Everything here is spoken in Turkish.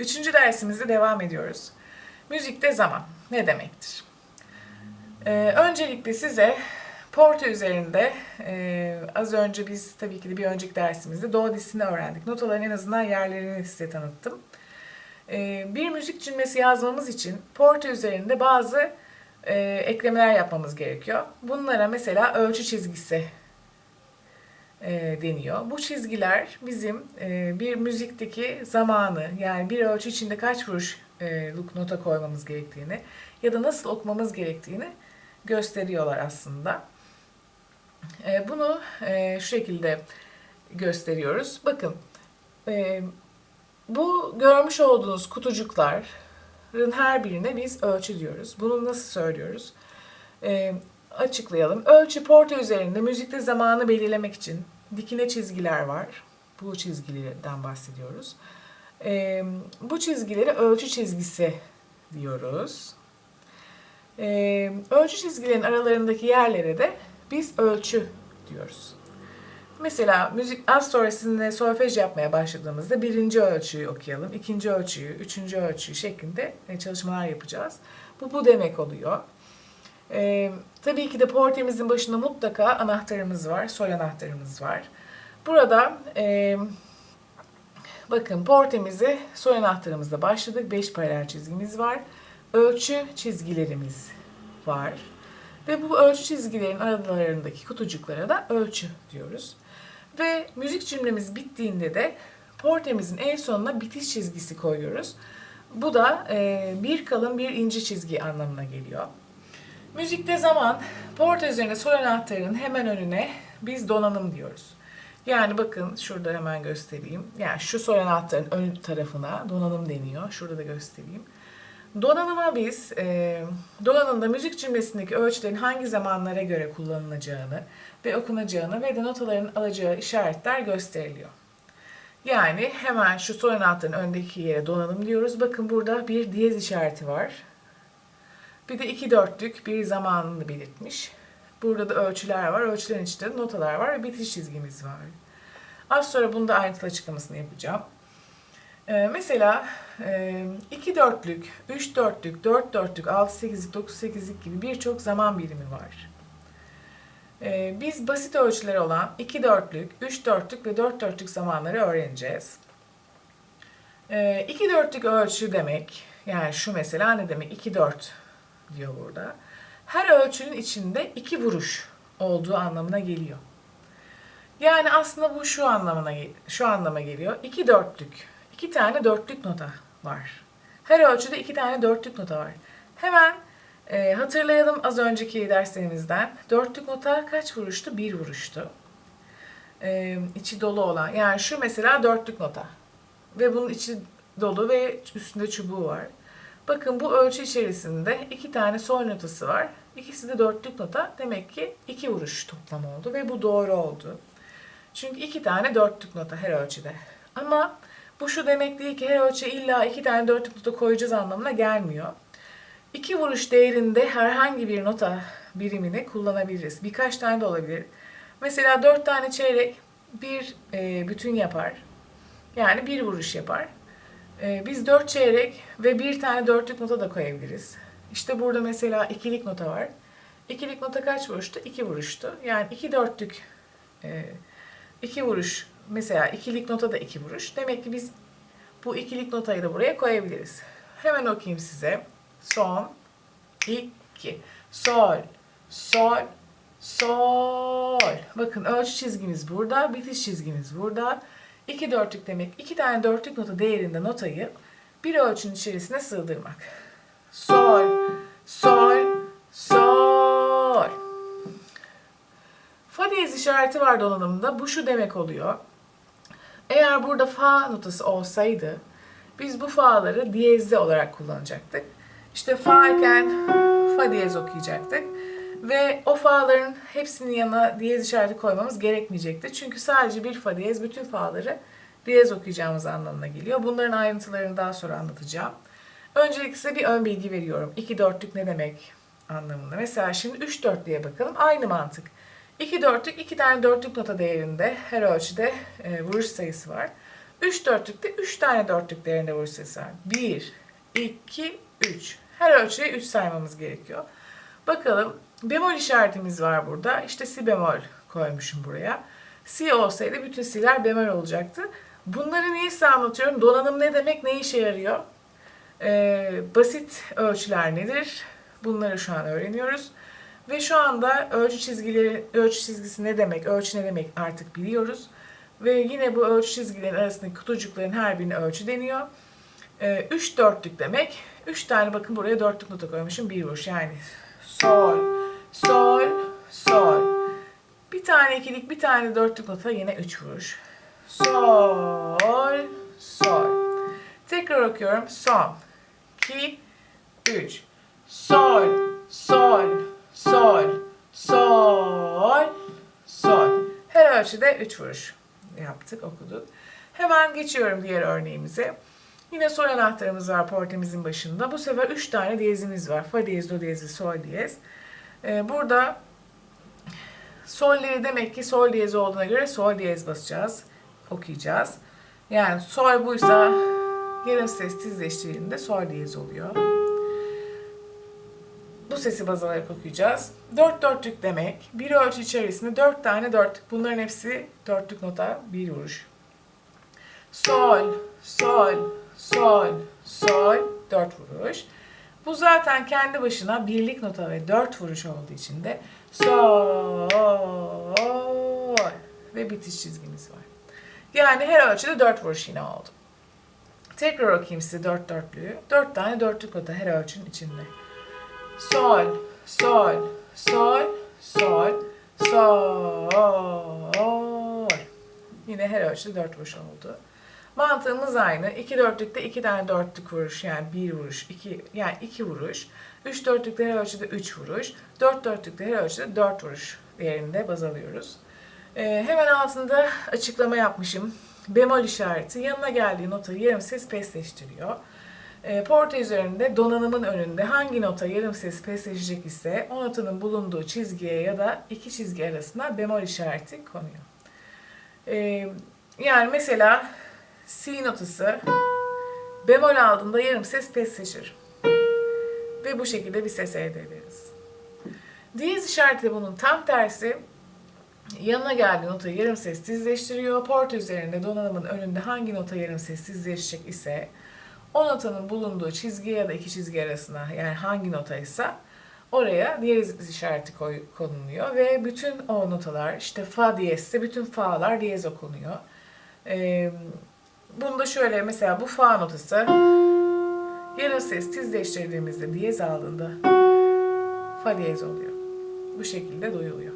Üçüncü dersimizde devam ediyoruz. Müzikte zaman ne demektir? Ee, öncelikle size Porto üzerinde e, az önce biz tabii ki de bir önceki dersimizde do dizisini öğrendik. Notaların en azından yerlerini size tanıttım. Ee, bir müzik cümlesi yazmamız için Porto üzerinde bazı e, eklemeler yapmamız gerekiyor. Bunlara mesela ölçü çizgisi e, deniyor. Bu çizgiler bizim e, bir müzikteki zamanı yani bir ölçü içinde kaç vuruşluk nota koymamız gerektiğini ya da nasıl okumamız gerektiğini gösteriyorlar aslında. E, bunu e, şu şekilde gösteriyoruz. Bakın e, bu görmüş olduğunuz kutucukların her birine biz ölçü diyoruz. Bunu nasıl söylüyoruz? E, açıklayalım. Ölçü porta üzerinde müzikte zamanı belirlemek için dikine çizgiler var. Bu çizgilerden bahsediyoruz. E, bu çizgileri ölçü çizgisi diyoruz. E, ölçü çizgilerin aralarındaki yerlere de biz ölçü diyoruz. Mesela müzik az sonra solfej yapmaya başladığımızda birinci ölçüyü okuyalım, ikinci ölçüyü, üçüncü ölçüyü şeklinde e, çalışmalar yapacağız. Bu bu demek oluyor. Ee, tabii ki de portemizin başında mutlaka anahtarımız var, sol anahtarımız var. Burada e, bakın portemizi sol anahtarımızla başladık. 5 paralel çizgimiz var. Ölçü çizgilerimiz var. Ve bu ölçü çizgilerin aralarındaki kutucuklara da ölçü diyoruz. Ve müzik cümlemiz bittiğinde de portemizin en sonuna bitiş çizgisi koyuyoruz. Bu da e, bir kalın bir ince çizgi anlamına geliyor. Müzikte zaman porta üzerine sol anahtarının hemen önüne biz donanım diyoruz. Yani bakın şurada hemen göstereyim. Yani şu sol anahtarın ön tarafına donanım deniyor. Şurada da göstereyim. Donanıma biz e, donanımda müzik cümlesindeki ölçülerin hangi zamanlara göre kullanılacağını ve okunacağını ve de notaların alacağı işaretler gösteriliyor. Yani hemen şu sol anahtarın öndeki yere donanım diyoruz. Bakın burada bir diyez işareti var. Bir de iki dörtlük bir zamanını belirtmiş. Burada da ölçüler var. Ölçülerin içinde de notalar var ve bitiş çizgimiz var. Az sonra bunu da ayrıntılı açıklamasını yapacağım. Ee, mesela e, 2 dörtlük, 3 dörtlük, 4 dörtlük, 6 sekizlik, 9 sekizlik gibi birçok zaman birimi var. Ee, biz basit ölçüler olan 2 dörtlük, 3 dörtlük ve 4 dörtlük zamanları öğreneceğiz. 2 ee, dörtlük ölçü demek, yani şu mesela ne demek? 2 dört diyor burada. Her ölçünün içinde iki vuruş olduğu anlamına geliyor. Yani aslında bu şu anlamına şu anlama geliyor. İki dörtlük, iki tane dörtlük nota var. Her ölçüde iki tane dörtlük nota var. Hemen e, hatırlayalım az önceki derslerimizden. Dörtlük nota kaç vuruştu? Bir vuruştu. E, içi dolu olan. Yani şu mesela dörtlük nota. Ve bunun içi dolu ve üstünde çubuğu var. Bakın bu ölçü içerisinde iki tane sol notası var. İkisi de dörtlük nota. Demek ki iki vuruş toplam oldu ve bu doğru oldu. Çünkü iki tane dörtlük nota her ölçüde. Ama bu şu demek değil ki her ölçüye illa iki tane dörtlük nota koyacağız anlamına gelmiyor. İki vuruş değerinde herhangi bir nota birimini kullanabiliriz. Birkaç tane de olabilir. Mesela dört tane çeyrek bir e, bütün yapar. Yani bir vuruş yapar. E, biz dört çeyrek ve bir tane dörtlük nota da koyabiliriz. İşte burada mesela ikilik nota var. İkilik nota kaç vuruştu? İki vuruştu. Yani iki dörtlük e, iki vuruş. Mesela ikilik nota da iki vuruş. Demek ki biz bu ikilik notayı da buraya koyabiliriz. Hemen okuyayım size. Son, iki, sol, sol, sol. Bakın ölçü çizgimiz burada, bitiş çizgimiz burada. İki dörtlük demek iki tane dörtlük nota değerinde notayı bir ölçünün içerisine sığdırmak. Sol, sol, sol. Fa diyez işareti var donanımda. Bu şu demek oluyor. Eğer burada fa notası olsaydı biz bu fa'ları diyezli olarak kullanacaktık. İşte fa iken fa diyez okuyacaktık. Ve o fa'ların hepsinin yanına diyez işareti koymamız gerekmeyecekti. Çünkü sadece bir fa diyez bütün fa'ları diyez okuyacağımız anlamına geliyor. Bunların ayrıntılarını daha sonra anlatacağım. Öncelikle size bir ön bilgi veriyorum. 2 dörtlük ne demek anlamında. Mesela şimdi 3 dörtlüğe bakalım. Aynı mantık. 2 dörtlük 2 tane dörtlük nota değerinde her ölçüde e, vuruş sayısı var. Üç dörtlükte üç tane dörtlüklerinde vuruş sesi var. Bir, iki, üç. Her ölçüye üç saymamız gerekiyor. Bakalım bemol işaretimiz var burada. İşte si bemol koymuşum buraya. Si olsaydı bütün si'ler bemol olacaktı. Bunları niye size anlatıyorum? Donanım ne demek, ne işe yarıyor? Ee, basit ölçüler nedir? Bunları şu an öğreniyoruz. Ve şu anda ölçü çizgileri, ölçü çizgisi ne demek, ölçü ne demek artık biliyoruz. Ve yine bu ölçü çizgilerin arasındaki kutucukların her birine ölçü deniyor. Ee, üç dörtlük demek. Üç tane bakın buraya dörtlük nota koymuşum. Bir vuruş yani. Sol, sol, sol. Bir tane ikilik, bir tane dörtlük nota yine üç vuruş. Sol, sol. Tekrar okuyorum. Son, iki, üç. Sol, sol, sol, sol, sol. Her ölçüde üç vuruş yaptık, okuduk. Hemen geçiyorum diğer örneğimize. Yine sol anahtarımız var portemizin başında. Bu sefer üç tane diyezimiz var. Fa diyez, do diyez sol diyez. Ee, burada solleri demek ki sol diyez olduğuna göre sol diyez basacağız. Okuyacağız. Yani sol buysa yarım ses tizleştiğinde sol diyez oluyor. Bu sesi baz alarak okuyacağız. Dört dörtlük demek. Bir ölçü içerisinde dört tane dörtlük. Bunların hepsi dörtlük nota bir vuruş. Sol, sol, sol, sol, dört vuruş. Bu zaten kendi başına birlik nota ve dört vuruş olduğu için de sol ve bitiş çizgimiz var. Yani her ölçüde dört vuruş yine oldu. Tekrar okuyayım size dört dörtlüğü. Dört tane dörtlük nota her ölçünün içinde. Sol, sol, sol, sol, sol. Yine her ölçüde dört vuruş oldu. Mantığımız aynı. İki dörtlükte iki tane dörtlük vuruş yani bir vuruş, iki yani iki vuruş. Üç dörtlükte her ölçüde üç vuruş. Dört dörtlükte her ölçüde dört vuruş değerinde baz alıyoruz. Ee, hemen altında açıklama yapmışım. Bemol işareti yanına geldiği notayı yarım ses pesleştiriyor. E, porta üzerinde donanımın önünde hangi nota yarım ses pesleşecek ise o notanın bulunduğu çizgiye ya da iki çizgi arasında bemol işareti konuyor. E, yani mesela si notası bemol aldığında yarım ses pesleşir. Ve bu şekilde bir ses elde ederiz. Diyez işareti bunun tam tersi. Yanına geldiği notayı yarım ses tizleştiriyor. Porta üzerinde donanımın önünde hangi nota yarım ses tizleşecek ise o notanın bulunduğu çizgi ya da iki çizgi arasına yani hangi notaysa oraya diyez işareti koy, konuluyor ve bütün o notalar işte fa diyezse bütün fa'lar diyez okunuyor. Ee, bunda şöyle mesela bu fa notası yarım ses tizleştirdiğimizde diyez aldığında fa diyez oluyor. Bu şekilde duyuluyor.